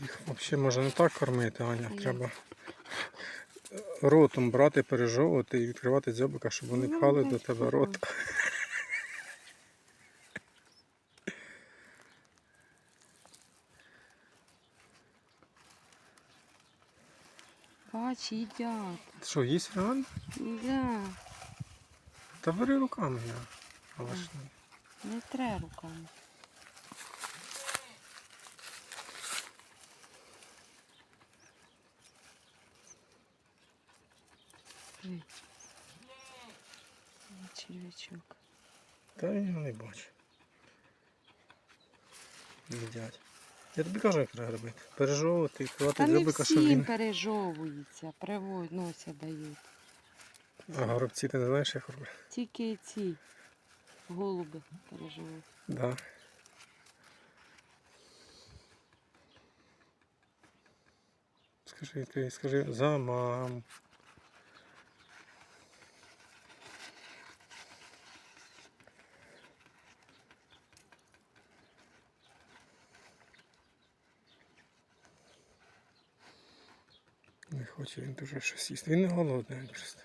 Їх взагалі можна не так кормити, Аня. Треба ротом брати, пережовувати і відкривати дзьобика, щоб вони Ну, пхали до тебе рот. Бач, їдять. Що, їсть реально? Да. Та бери руками я. Але ж не. Не треба руками. Ой. Червячок. Та я його не бачу. Їдять. Я тобі кажу, як треба робити. Пережовувати, Та не дзьобика, всім пережовується, приводять, носять дають. А горобці ти не знаєш, як робити? Тільки ці голуби пережовують. Да. Скажи, ти скажи за мам. Не хоче він дуже щось їсти. Він не голодний просто.